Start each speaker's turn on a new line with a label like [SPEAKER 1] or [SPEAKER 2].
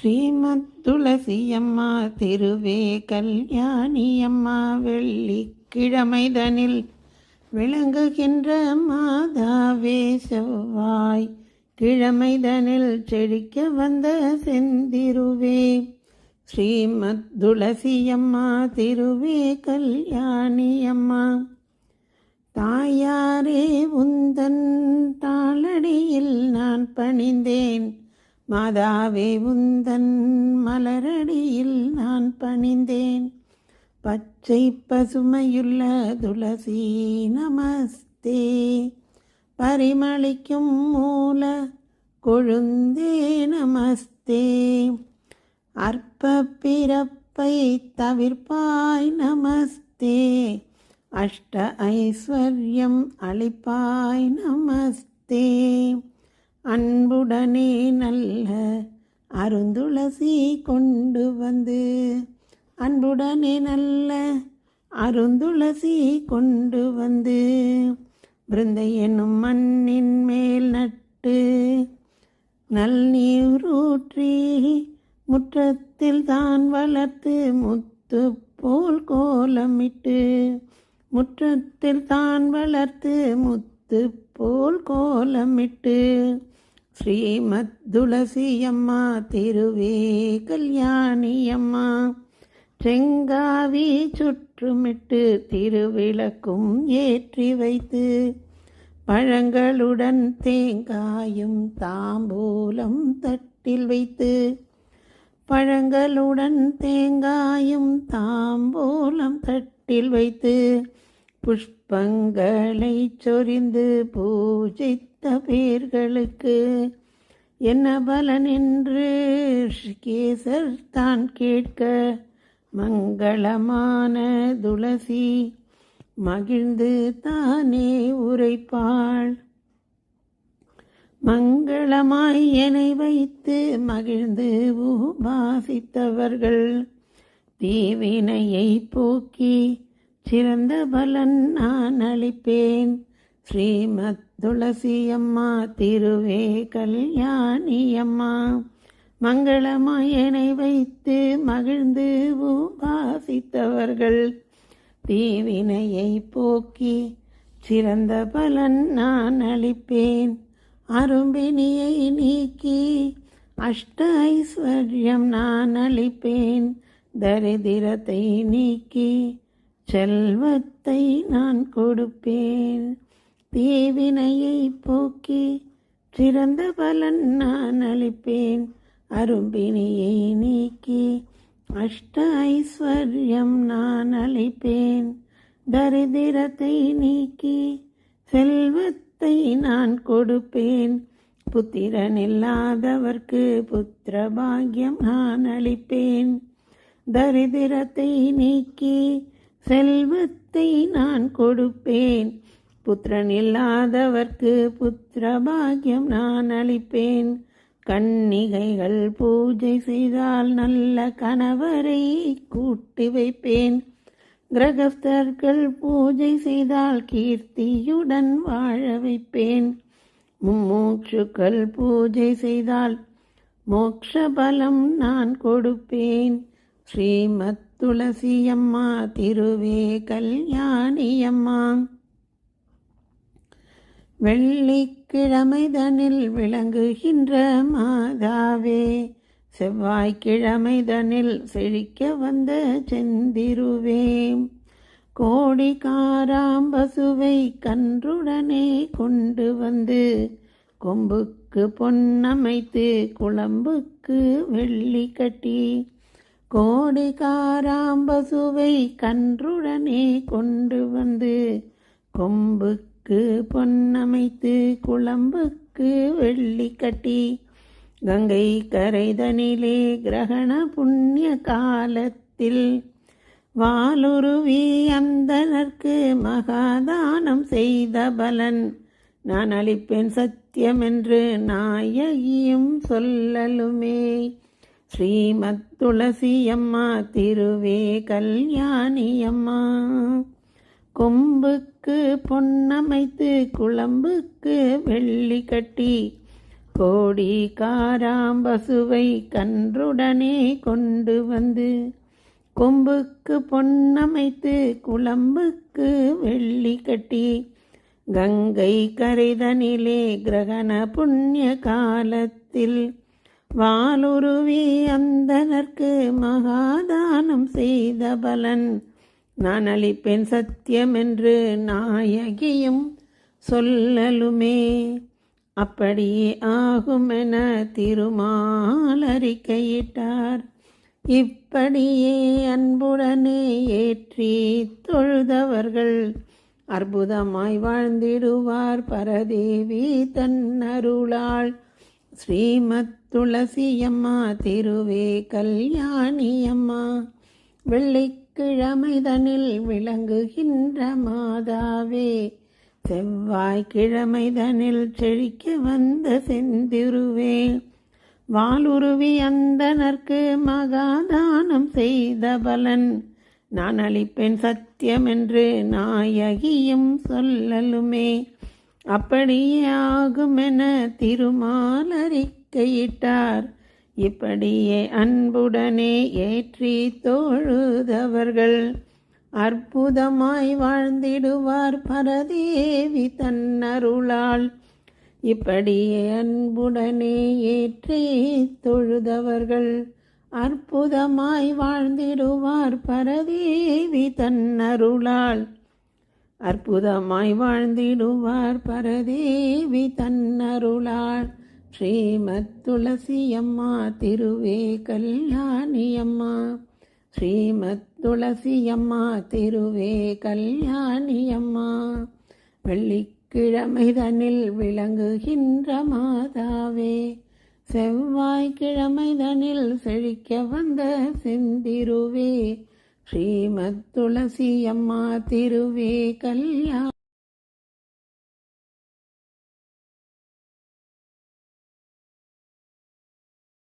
[SPEAKER 1] ஸ்ரீமத் துளசியம்மா திருவே கல்யாணியம்மா வெள்ளிக்கிழமைதனில் விளங்குகின்ற மாதாவே செவ்வாய் கிழமைதனில் செழிக்க வந்த செந்திருவே. ஸ்ரீமத் துளசியம்மா திருவே கல்யாணியம்மா தாயாரே உந்தன் தாளடியில் நான் பணிந்தேன். மாதாவே உந்தன் மலரடியில் நான் பணிந்தேன். பச்சை பசுமையுள்ள துளசி நமஸ்தே. பரிமளிக்கும் மூல கொழுந்தே நமஸ்தே. அற்ப பிறப்பை தவிர்ப்பாய் நமஸ்தே. அஷ்ட ஐஸ்வர்யம் அளிப்பாய் நமஸ்தே. அன்புடனே நல்ல அருந்துளசி கொண்டு வந்து அன்புடனே நல்ல அருந்துளசி கொண்டு வந்து பிருந்தை என்னும் மண்ணின் மேல் நட்டு நல் நீரூற்றி முற்றத்தில் தான் வளர்த்து முத்து போல் கோலமிட்டு முற்றத்தில் தான் வளர்த்து முத்து போல் கோலமிட்டு ஸ்ரீமத் துளசியம்மா திருவே கல்யாணியம்மா. செங்காவி சுற்றுமிட்டு திருவிளக்கும் ஏற்றி வைத்து பழங்களுடன் தேங்காயும் தாம்பூலம் தட்டில் வைத்து பழங்களுடன் தேங்காயும் தாம்பூலம் தட்டில் வைத்து புஷ்பங்களை சொரிந்து பூஜித்த பேர்களுக்கு என்ன பலன் என்று கேசர் தான் கேட்க மங்களமான துளசி மகிழ்ந்து தானே உரைப்பாள். மங்களமாய் என்னை வைத்து மகிழ்ந்து உபாசித்தவர்கள் தீவினையை போக்கி சிறந்த பலன் நான் அளிப்பேன். ஸ்ரீமத் துளசியம்மா திருவே கல்யாணியம்மா மங்களமாயனை வைத்து மகிழ்ந்து உபாசித்தவர்கள். தீவினையை போக்கி சிறந்த பலன் நான் அளிப்பேன். அரும்பினியை நீக்கி அஷ்ட ஐஸ்வர்யம் நான் அளிப்பேன். தரிதிரத்தை நீக்கி செல்வத்தை நான் கொடுப்பேன். தீவினையை போக்கி சிறந்த பலன் நான் அளிப்பேன். அரும்பினியை நீக்கி அஷ்ட ஐஸ்வர்யம் நான் அளிப்பேன். தரிதிரத்தை நீக்கி செல்வத்தை நான் கொடுப்பேன். புத்திரன் இல்லாதவர்க்கு புத்திர பாக்யம் நான் அளிப்பேன். தரிதிரத்தை நீக்கி செல்வத்தை நான் கொடுப்பேன். புத்திரன் இல்லாதவர்க்கு புத்திர பாக்கியம் நான் அளிப்பேன். கன்னிகைகள் பூஜை செய்தால் நல்ல கணவரை கூட்டி வைப்பேன். கிரகஸ்தர்கள் பூஜை செய்தால் கீர்த்தியுடன் வாழ வைப்பேன். மும்மூச்சுக்கள் பூஜை செய்தால் மோக்ஷ பலம் நான் கொடுப்பேன். ஸ்ரீமத் துளசியம்மா திருவே கல்யாணியம்மா. வெள்ளிக்கிழமைதனில் விளங்குகின்ற மாதாவே செவ்வாய்க்கிழமைதனில் செழிக்க வந்த செந்திருவே. கோடி காராம்பசுவை கன்றுடனே கொண்டு வந்து கொம்புக்கு பொன்னமைத்து குழம்புக்கு வெள்ளி கட்டி கோடி காராம்பசுவை கன்றுடனே கொண்டு வந்து கொம்புக்கு பொன்னமைத்து குழம்புக்கு வெள்ளி கட்டி கங்கை கரைதனிலே கிரகண புண்ணிய காலத்தில் வாலுருவி அந்தனர்க்கு மகாதானம் செய்த பலன். நான் அளிப்பேன் சத்தியம் என்று நாயகியும் சொல்லலுமே. ஸ்ரீமத் துளசி அம்மா திருவே கல்யாணி அம்மா கொம்புக்கு பொன்னமைத்து குழம்புக்கு வெள்ளி கட்டி கோடி காராம்பசுவை கன்றுடனே கொண்டு வந்து கொம்புக்கு பொன்னமைத்து குழம்புக்கு வெள்ளி கட்டி கங்கை கரைதனிலே கிரகண புண்ணிய காலத்தில் வாலுருவி அந்தனர்க்கு மகாதானம் செய்த பலன். நான் அளிப்பேன் சத்தியம் என்று நாயகியும் சொல்லலுமே. அப்படியே ஆகும் என திருமால் அறிக்கையிட்டார் இப்படியே அன்புடனே ஏற்றி தொழுதவர்கள் அற்புதமாய் வாழ்ந்திடுவார் பரதேவி தன் அருளாள் ஸ்ரீமத் துளசியம்மா திருவே கல்யாணியம்மா கிழமைதனில் விளங்குகின்ற மாதாவே செவ்வாய்க்கிழமைதனில் செழிக்க வந்த செந்திருவே. வாலுருவி அந்தனர்க்கு மகாதானம் செய்த பலன் நான் அளிப்பேன் சத்தியம் என்று நாயகியும் சொல்லலுமே. அப்படியே ஆகுமென திருமாலறிக்கையிட்டார் அறிக்கையிட்டார் இப்படியே அன்புடனே ஏற்றி தோழுதவர்கள் அற்புதமாய் வாழ்ந்திடுவார் பரதேவி தன்னருளால். இப்படியே அன்புடனே ஏற்றி தொழுதவர்கள் அற்புதமாய் வாழ்ந்திடுவார் பரதேவி தன்னருளால். அற்புதமாய் வாழ்ந்திடுவார் பரதேவி தன்னருளால். ஸ்ரீமத் துளசியம்மா திருவே கல்யாணியம்மா ஸ்ரீமத் துளசியம்மா திருவே கல்யாணியம்மா வெள்ளிக்கிழமை தனில் விளங்குகின்ற மாதாவே செவ்வாய்க்கிழமை தனில் செழிக்க வந்த செந்திருவே. ஸ்ரீமத் துளசியம்மா திருவே கல்யாணி